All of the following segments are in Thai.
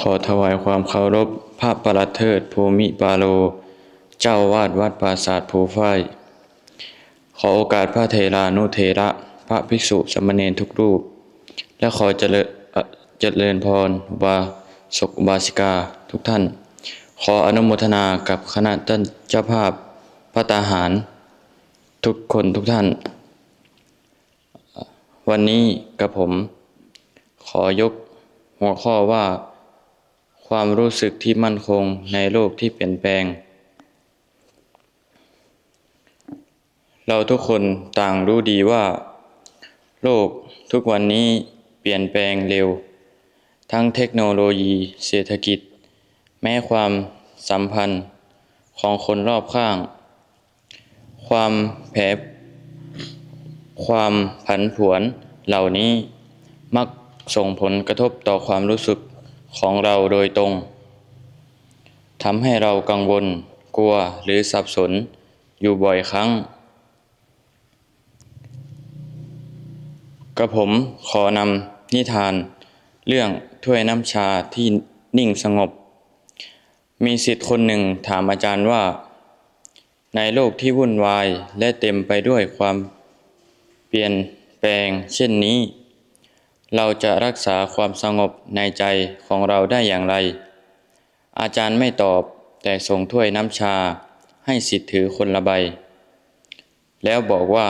ขอถวายความเคารพพระประหลัดเทิดภูมิปาโล เจ้าวาดวัดปราสาทภูฝ้ายขอโอกาสพระเทรานุเทระ พระภิกษุสมเณรทุกรูป และขอเจริญเจริญพรบาสกบาสิกาทุกท่าน ขออนุโมทนากับคณะท่านเจ้าภาพพระตาหาร ทุกคนทุกท่าน วันนี้กับผม ขอยกหัวข้อว่า ความรู้สึกที่มั่นคงในโลกที่เปลี่ยนแปลง เราทุกคนต่างรู้ดีว่า โลกทุกวันนี้เปลี่ยนแปลงเร็ว ทั้งเทคโนโลยีเศรษฐกิจ แม้ความสัมพันธ์ของคนรอบข้าง ความแผรความผันผวนเหล่านี้มักส่งผลกระทบต่อความรู้สึก ของเราโดยตรงทำให้เรากังวล กลัวหรือสับสนอยู่บ่อยครั้ง กระผมขอนำนิทาน เรื่องถ้วยน้ำชาที่นิ่งสงบ มีสิทธิ์คนหนึ่งถามอาจารย์ว่า ในโลกที่วุ่นวายและเต็มไปด้วยความเปลี่ยนแปลงเช่นนี้ เราจะรักษาความสงบในใจของเราได้อย่างไร อาจารย์ไม่ตอบแต่ส่งถ้วยน้ำชาให้สิทธิ์ถือคนละใบ แล้วบอกว่า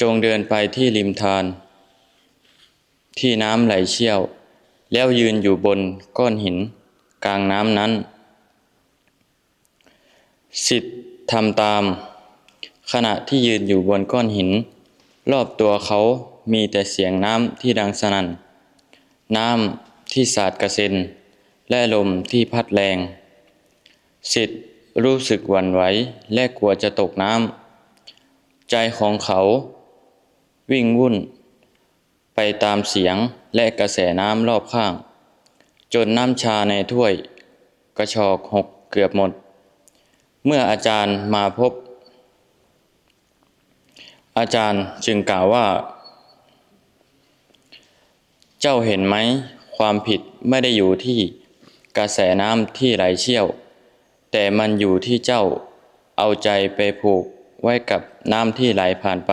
จงเดินไปที่ริมทาน ที่น้ำไหลเชี่ยว แล้วยืนอยู่บนก้อนหิน กลางน้ำนั้น สิทธิ์ทำตาม ขณะที่ยืนอยู่บนก้อนหิน รอบตัวเขา มีแต่เสียงน้ำที่ดังสนั่น น้ำที่สาดกระเซ็น และลมที่พัดแรง สิทธิ์รู้สึกหวั่นไหวและกลัวจะตกน้ำ ใจของเขา วิ่งวุ่น ไปตามเสียงและกระแสน้ำรอบข้าง จนน้ำชาในถ้วย กระชอกหกเกือบหมด เมื่ออาจารย์มาพบ อาจารย์จึงกล่าวว่า เจ้าเห็นไหม ความผิดไม่ได้อยู่ที่กระแสน้ำที่ไหลเชี่ยว แต่มันอยู่ที่เจ้าเอาใจไปผูกไว้กับน้ำที่ไหลผ่านไป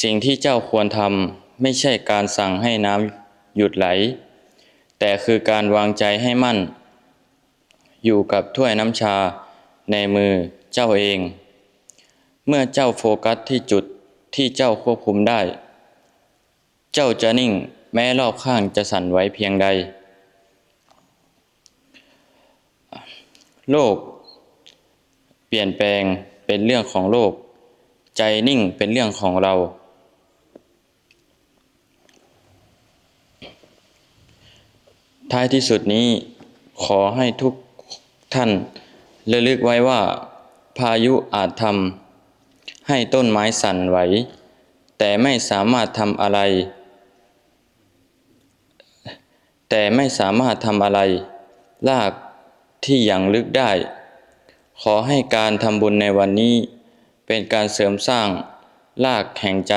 สิ่งที่เจ้าควรทำไม่ใช่การสั่งให้น้ำหยุดไหล แต่คือการวางใจให้มั่น อยู่กับถ้วยน้ำชาในมือเจ้าเอง เมื่อเจ้าโฟกัสที่จุดที่เจ้าควบคุมได้ เจ้าจะนิ่ง แม้รอบข้างจะสั่นไหวเพียงใด โลก เปลี่ยนแปลงเป็นเรื่องของโลก ใจนิ่งเป็นเรื่องของเรา ท้ายที่สุดนี้ขอให้ทุกท่านระลึกไว้ว่า พายุอาจทำให้ต้นไม้สั่นไหว แต่ไม่สามารถทำอะไร แต่ไม่สามารถทำอะไร ลากที่อย่างลึกได้ ขอให้การทำบุญในวันนี้ เป็นการเสริมสร้างรากแห่งใจ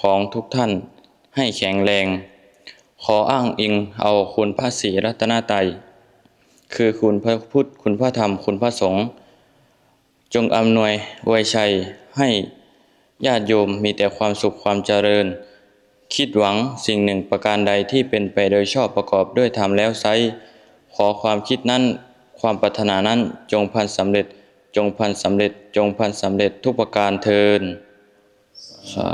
ของทุกท่านให้แข็งแรง ขออ้างอิงเอาคุณพระศรีรัตนตรัยคือคุณพระพุทธคุณพระธรรมคุณพระสงฆ์จงอำนวยอวยชัยให้ญาติโยมมีแต่ความสุขความเจริญ คิดหวังสิ่งหนึ่งประการใดที่เป็นไปโดยชอบประกอบด้วยธรรมแล้วไซขอความคิดนั้น ความปรารถนานั้นจงพันสำเร็จ จงพันสำเร็จ จงพันสำเร็จทุกประการเทินสา